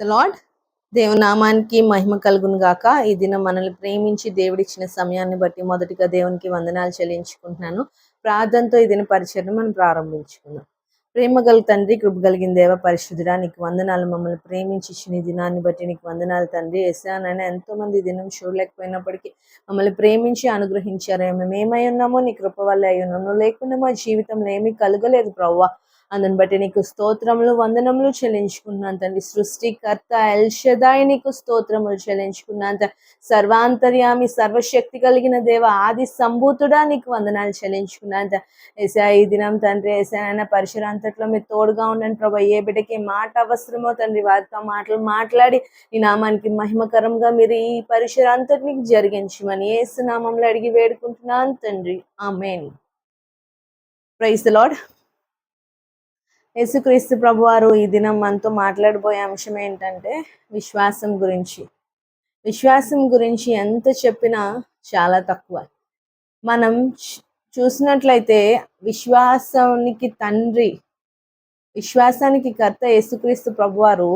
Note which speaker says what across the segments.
Speaker 1: Lord. దేవునామానికి మహిమ కలుగును గాక. ఈ దినం మనల్ని ప్రేమించి దేవుడిచ్చిన సమయాన్ని బట్టి మొదటిగా దేవునికి వందనాలు చెల్లించుకుంటున్నాను. ప్రార్థనతో ఈ దిన పరిచయం మనం ప్రారంభించుకుందాం. ప్రేమ గల తండ్రి కృప కలిగిన దేవ పరిశుద్ధుడా నీకు వందనాలు. మమ్మల్ని ప్రేమించి ఇచ్చిన ఈ దినాన్ని బట్టి నీకు వందనాలు తండ్రి. ఎసానైనా ఎంతో మంది దినం చూడలేకపోయినప్పటికీ మమ్మల్ని ప్రేమించి అనుగ్రహించారు మేము ఏమై ఉన్నామో నీ కృప వల్ల అయి ఉన్నాము లేకుండా మా జీవితంలో ఏమీ కలగలేదు ప్రవ్వా. అందుని బట్టి నీకు స్తోత్రములు వందనములు చెల్లించుకున్నాను తండ్రి. సృష్టికర్త ఎల్షదాయి నీకు స్తోత్రములు చెల్లించుకున్నాను సర్వాంతర్యామి సర్వశక్తి కలిగిన దేవ ఆది సంభూతుడా నీకు వందనాలు చెల్లించుకున్నాను ఏసా ఈ దినం తండ్రి ఏసానైనా పరిసరాంతట్లో మీరు తోడుగా ఉండండి ప్రభా. ఏ బిడ్డకి మాట అవసరమో తండ్రి వారితో మాటలు మాట్లాడి ఈ నామానికి మహిమకరంగా మీరు ఈ పరిసరాంతటిని జరిగించమని ఏసు నామంలో అడిగి వేడుకుంటున్నాను తండ్రి. ఆమెన్. ప్రైజ్ లాడ్ యేసుక్రీస్తు ప్రభు వారు ఈ దినం మనతో మాట్లాడబోయే అంశం ఏంటంటే విశ్వాసం గురించి. విశ్వాసం గురించి ఎంత చెప్పినా చాలా తక్కువ. మనం చూసినట్లయితే విశ్వాసానికి తండ్రి విశ్వాసానికి కర్త యేసుక్రీస్తు ప్రభువారు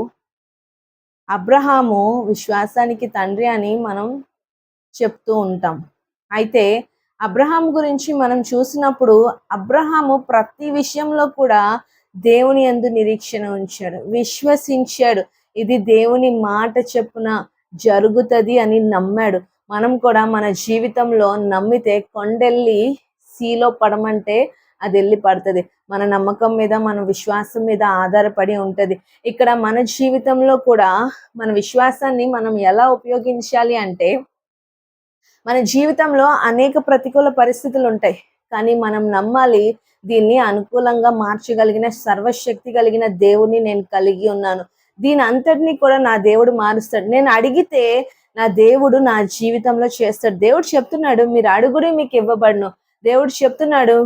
Speaker 1: అబ్రహాము విశ్వాసానికి తండ్రి అని మనం చెప్తూ ఉంటాం. అయితే అబ్రహాం గురించి మనం చూసినప్పుడు అబ్రహాము ప్రతి విషయంలో కూడా దేవుని యందు నిరీక్షణ ఉంచాడు. విశ్వసించాడు. ఇది దేవుని మాట చెప్పున జరుగుతుంది అని నమ్మాడు. మనం కూడా మన జీవితంలో నమ్మితే కొండెళ్ళి సీలో పడమంటే అది వెళ్ళి పడుతుంది. మన నమ్మకం మీద మన విశ్వాసం మీద ఆధారపడి ఉంటుంది. ఇక్కడ మన జీవితంలో కూడా మన విశ్వాసాన్ని మనం ఎలా ఉపయోగించాలి అంటే మన జీవితంలో అనేక ప్రతికూల పరిస్థితులు ఉంటాయి. కానీ మనం నమ్మాలి దీన్ని అనుకూలంగా మార్చగలిగిన సర్వశక్తి కలిగిన దేవుని నేను కలిగి ఉన్నాను. దీని అంతటినీ కూడా నా దేవుడు మారుస్తాడు. నేను అడిగితే నా దేవుడు నా జీవితంలో చేస్తాడు. దేవుడు చెప్తున్నాడు మీరు అడుగుడే మీకు ఇవ్వబడును. దేవుడు చెప్తున్నాడు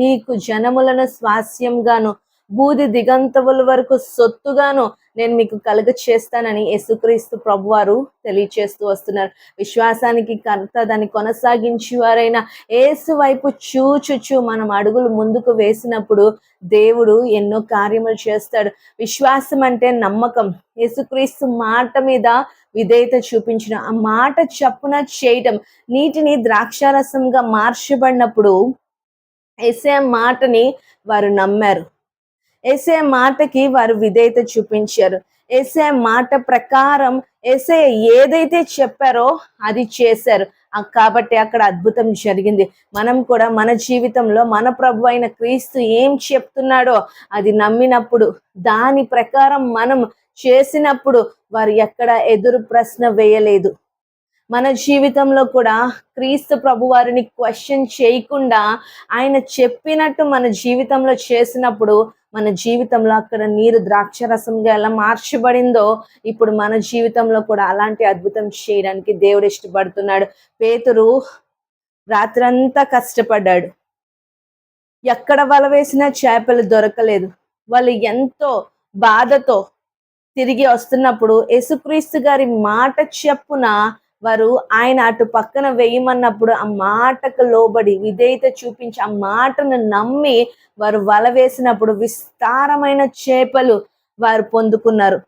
Speaker 1: మీకు జనములను స్వాస్యంగాను బూది దిగంతముల వరకు సొత్తుగాను నేను మీకు కలుగ చేస్తానని యేసుక్రీస్తు ప్రభువారు తెలియచేస్తూ వస్తున్నారు. విశ్వాసానికి కర్త దాన్ని కొనసాగించి వారైనా ఏసు వైపు చూచుచు మనం అడుగులు ముందుకు వేసినప్పుడు దేవుడు ఎన్నో కార్యములు చేస్తాడు. విశ్వాసం అంటే నమ్మకం. యేసుక్రీస్తు మాట మీద విధేయత చూపించిన ఆ మాట చప్పున చేయటం నీటిని ద్రాక్షారసంగా మార్చబడినప్పుడు ఎసే మాటని వారు నమ్మారు. ఎసే మాటకి వారు విధేయత చూపించారు. ఎసే మాట ప్రకారం ఎసే ఏదైతే చెప్పారో అది చేశారు. కాబట్టి అక్కడ అద్భుతం జరిగింది. మనం కూడా మన జీవితంలో మన ప్రభు అయిన క్రీస్తు ఏం చెప్తున్నాడో అది నమ్మినప్పుడు దాని ప్రకారం మనం చేసినప్పుడు వారు ఎక్కడ ఎదురు ప్రశ్న వేయలేదు. మన జీవితంలో కూడా క్రీస్తు ప్రభు వారిని క్వశ్చన్ చేయకుండా ఆయన చెప్పినట్టు మన జీవితంలో చేసినప్పుడు మన జీవితంలో అక్కడ నీరు ద్రాక్షరసంగా ఎలా మార్చబడిందో ఇప్పుడు మన జీవితంలో కూడా అలాంటి అద్భుతం చేయడానికి దేవుడు ఇష్టపడుతున్నాడు. పేతురు రాత్రంతా కష్టపడ్డాడు. ఎక్కడ వల వేసినా చేపలు దొరకలేదు. వాళ్ళు ఎంతో బాధతో తిరిగి వస్తున్నప్పుడు యేసుక్రీస్తు గారి మాట చెప్పున వారు ఆయన అటు పక్కన వేయమన్నప్పుడు ఆ మాటకు లోబడి విధేయత చూపించి ఆ మాటను నమ్మి వారు వల వేసినప్పుడు విస్తారమైన చేపలు వారు పొందుకున్నారు.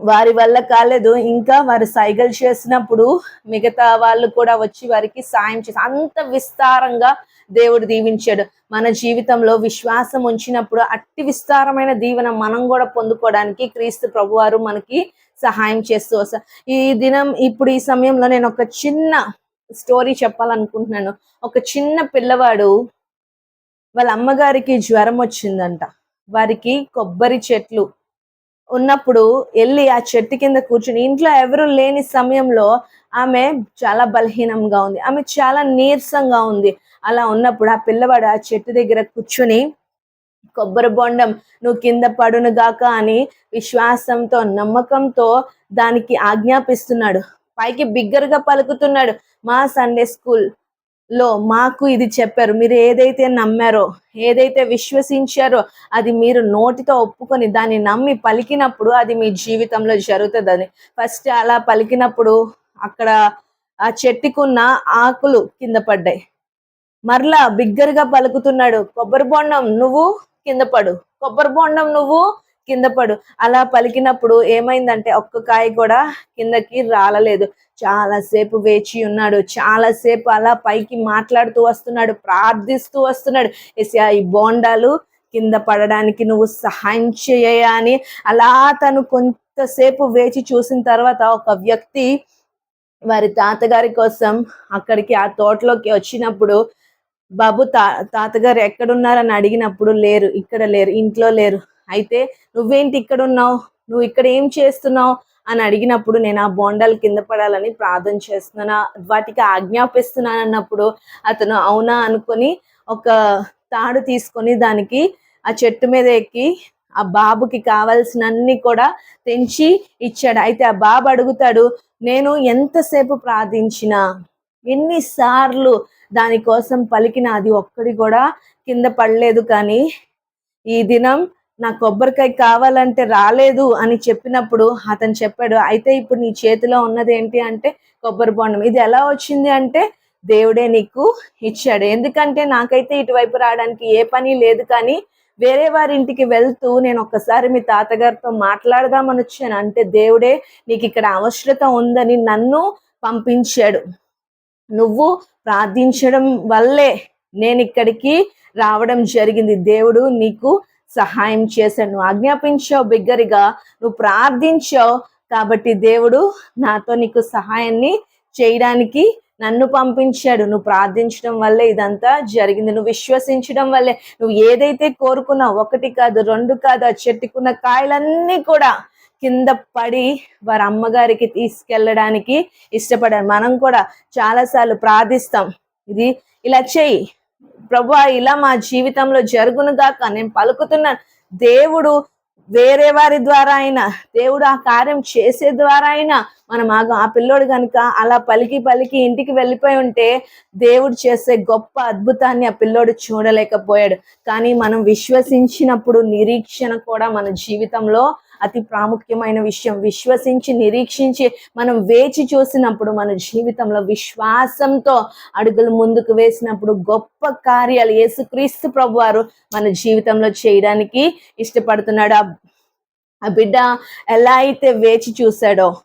Speaker 1: వారి వల్ల కాలేదు. ఇంకా వారు సైగలు చేసినప్పుడు మిగతా వాళ్ళు కూడా వచ్చి వారికి సాయం చేసి అంత విస్తారంగా దేవుడు దీవించాడు. మన జీవితంలో విశ్వాసం ఉంచినప్పుడు అట్టి విస్తారమైన దీవెన మనం కూడా పొందుకోవడానికి క్రీస్తు ప్రభువారు మనకి సహాయం చేస్తూ వస్తారు. ఈ దినం ఇప్పుడు ఈ సమయంలో నేను ఒక చిన్న స్టోరీ చెప్పాలనుకుంటున్నాను. ఒక చిన్న పిల్లవాడు వాళ్ళ అమ్మగారికి జ్వరం వచ్చిందంట. వారికి కొబ్బరి చెట్లు ఉన్నప్పుడు వెళ్ళి ఆ చెట్టు కింద కూర్చుని ఇంట్లో ఎవరు లేని సమయంలో ఆమె చాలా బలహీనంగా ఉంది. ఆమె చాలా నీరసంగా ఉంది. అలా ఉన్నప్పుడు ఆ పిల్లవాడు ఆ చెట్టు దగ్గర కూర్చుని కొబ్బరి బొండం నువ్వు కింద పడును గాక అని విశ్వాసంతో నమ్మకంతో దానికి ఆజ్ఞాపిస్తున్నాడు. పైకి బిగ్గరగా పలుకుతున్నాడు మా సండే స్కూల్ లో మాకు ఇది చెప్పారు. మీరు ఏదైతే నమ్మారో ఏదైతే విశ్వసించారో అది మీరు నోటితో ఒప్పుకొని దాన్ని నమ్మి పలికినప్పుడు అది మీ జీవితంలో జరుగుతుంది అని ఫస్ట్ అలా పలికినప్పుడు అక్కడ ఆ చెట్టుకున్న ఆకులు కింద పడ్డాయి. మరలా బిగ్గరగా పలుకుతున్నాడు కొబ్బరి బొండం నువ్వు కింద పడు. కొబ్బరి బొండం నువ్వు కింద పడు. అలా పలికినప్పుడు ఏమైందంటే ఒక్క కాయ కూడా కిందకి రాలలేదు. చాలాసేపు వేచి ఉన్నాడు. చాలాసేపు అలా పైకి మాట్లాడుతూ వస్తున్నాడు. ప్రార్థిస్తూ వస్తున్నాడు. ఎస్యా ఈ బోండాలు కింద పడడానికి నువ్వు సహాయం చేయ అని అలా తను కొంతసేపు వేచి చూసిన తర్వాత ఒక వ్యక్తి వారి తాతగారి కోసం అక్కడికి ఆ తోటలోకి వచ్చినప్పుడు బాబు తా తాతగారు ఎక్కడున్నారని అడిగినప్పుడు లేరు. ఇక్కడ లేరు. ఇంట్లో లేరు. అయితే నువ్వేంటి ఇక్కడ ఉన్నావు నువ్వు ఇక్కడ ఏం చేస్తున్నావు? అని అడిగినప్పుడు నేను ఆ బోండాలు కింద పడాలని ప్రార్థన చేస్తున్నాను. వాటికి ఆజ్ఞాపిస్తున్నాను అన్నప్పుడు అతను అవునా అనుకొని ఒక తాడు తీసుకొని దానికి ఆ చెట్టు మీద ఎక్కి ఆ బాబుకి కావాల్సినన్ని కూడా తెంచి ఇచ్చాడు. అయితే ఆ బాబు అడుగుతాడు నేను ఎంతసేపు ప్రార్థించినా? ఎన్నిసార్లు దానికోసం పలికిన? అది ఒక్కడి కూడా కింద పడలేదు కానీ ఈ దినం నా కొబ్బరికాయ కావాలంటే రాలేదు అని చెప్పినప్పుడు అతను చెప్పాడు అయితే ఇప్పుడు నీ చేతిలో ఉన్నది ఏంటి అంటే కొబ్బరి బొండం. ఇది ఎలా వచ్చింది అంటే దేవుడే నీకు ఇచ్చాడు. ఎందుకంటే నాకైతే ఇటువైపు రావడానికి ఏ పని లేదు కానీ వేరే వారి ఇంటికి వెళ్తూ నేను ఒక్కసారి మీ తాతగారితో మాట్లాడదామని వచ్చాను. అంటే దేవుడే నీకు ఇక్కడ అవసరత ఉందని నన్ను పంపించాడు. నువ్వు ప్రార్థించడం వల్లే నేను ఇక్కడికి రావడం జరిగింది. దేవుడు నీకు సహాయం చేశాను. నువ్వు ఆజ్ఞాపించావు బిగ్గరిగా నువ్వు ప్రార్థించావు. కాబట్టి దేవుడు నాతో నీకు సహాయాన్ని చేయడానికి నన్ను పంపించాడు. నువ్వు ప్రార్థించడం వల్లే ఇదంతా జరిగింది. నువ్వు విశ్వసించడం వల్లే. నువ్వు ఏదైతే కోరుకున్నావు ఒకటి కాదు రెండు కాదు ఆ చెట్టుకున్న కాయలన్నీ కూడా కింద పడి వారి అమ్మగారికి తీసుకెళ్ళడానికి ఇష్టపడారు. మనం కూడా చాలాసార్లు ప్రార్థిస్తాం. ఇది ఇలా చేయి. ప్రభు ఇలా మా జీవితంలో జరుగును గాక నేను పలుకుతున్నాను దేవుడు వేరే వారి ద్వారా అయినా దేవుడు ఆ కార్యం చేసే ద్వారా అయినా మనం ఆ ఆ పిల్లోడు కనుక అలా పలికి పలికి ఇంటికి వెళ్ళిపోయి ఉంటే దేవుడు చేసే గొప్ప అద్భుతాన్ని ఆ పిల్లోడు చూడలేకపోయాడు. కానీ మనం విశ్వసించినప్పుడు నిరీక్షణ కూడా మన జీవితంలో అతి ప్రాముఖ్యమైన విషయం. విశ్వసించి నిరీక్షించి మనం వేచి చూసినప్పుడు మన జీవితంలో విశ్వాసంతో అడుగులు ముందుకు వేసినప్పుడు గొప్ప కార్యాలు యేసుక్రీస్తు ప్రభు వారు మన జీవితంలో చేయడానికి ఇష్టపడుతున్నాడు. ఆ- బిడ్డ ఎలా అయితే వేచి చూశాడో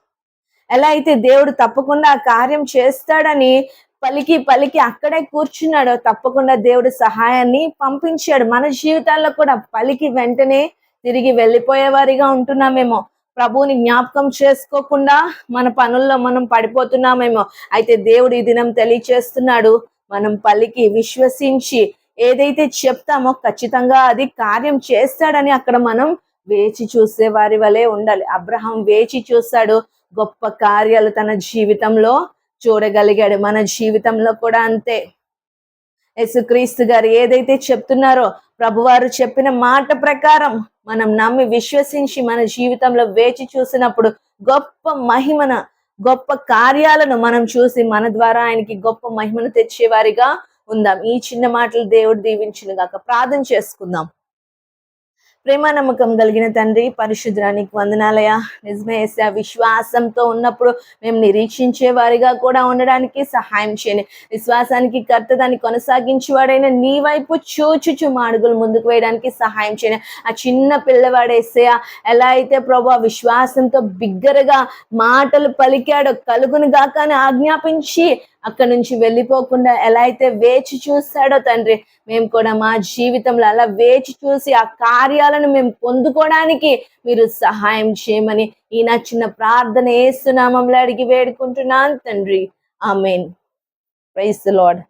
Speaker 1: ఎలా అయితే దేవుడు తప్పకుండా ఆ కార్యం చేస్తాడని పలికి పలికి అక్కడే కూర్చున్నాడో తప్పకుండా దేవుడు సహాయాన్ని పంపించాడు. మన జీవితాల్లో కూడా పలికి వెంటనే తిరిగి వెళ్ళిపోయేవారిగా ఉంటున్నామేమో. ప్రభువుని జ్ఞాపకం చేసుకోకుండా మన పనుల్లో మనం పడిపోతున్నామేమో. అయితే దేవుడు ఈ దినం తెలియచేస్తున్నాడు మనం పలికి విశ్వసించి ఏదైతే చెప్తామో ఖచ్చితంగా అది కార్యం చేస్తాడని అక్కడ మనం వేచి చూసే వారి వలె ఉండాలి. అబ్రహం వేచి చూశాడు గొప్ప కార్యాలు తన జీవితంలో చూడగలిగాడు. మన జీవితంలో కూడా అంతే. యేసుక్రీస్తు గారు ఏదైతే చెప్తున్నారో ప్రభువారు చెప్పిన మాట ప్రకారం మనం నమ్మి విశ్వసించి మన జీవితంలో వేచి చూసినప్పుడు గొప్ప మహిమన గొప్ప కార్యాలను మనం చూసి మన ద్వారా ఆయనకి గొప్ప మహిమను తెచ్చేవారిగా ఉందాం. ఈ చిన్న మాటలు దేవుడు దీవించిన గాక ప్రార్థన చేసుకుందాం. ప్రేమ నమ్మకం కలిగిన తండ్రి పరిశుద్ధానికి వందనాలయ నిజమే యేసయ్య, విశ్వాసంతో ఉన్నప్పుడు మేము నిరీక్షించే వారిగా కూడా ఉండడానికి సహాయం చేయండి. విశ్వాసానికి కర్త దాన్ని కొనసాగించేవాడైన నీ వైపు చూచుచు మాడుగులు ముందుకు వేయడానికి సహాయం చేయండి. ఆ చిన్న పిల్లవాడేసే ఎలా అయితే ప్రభు విశ్వాసంతో బిగ్గరగా మాటలు పలికాడో కలుగును గాక అని ఆజ్ఞాపించి అక్కడి నుంచి వెళ్ళిపోకుండా ఎలా అయితే వేచి చూస్తాడో తండ్రి మేము కూడా మా జీవితంలో అలా వేచి చూసి ఆ కార్యాలను మేము పొందుకోవడానికి మీరు సహాయం చేయమని ఈ నా చిన్న ప్రార్థన ఏసునామంలో అడిగి వేడుకుంటున్నాను తండ్రి. ఆమెన్. Price lord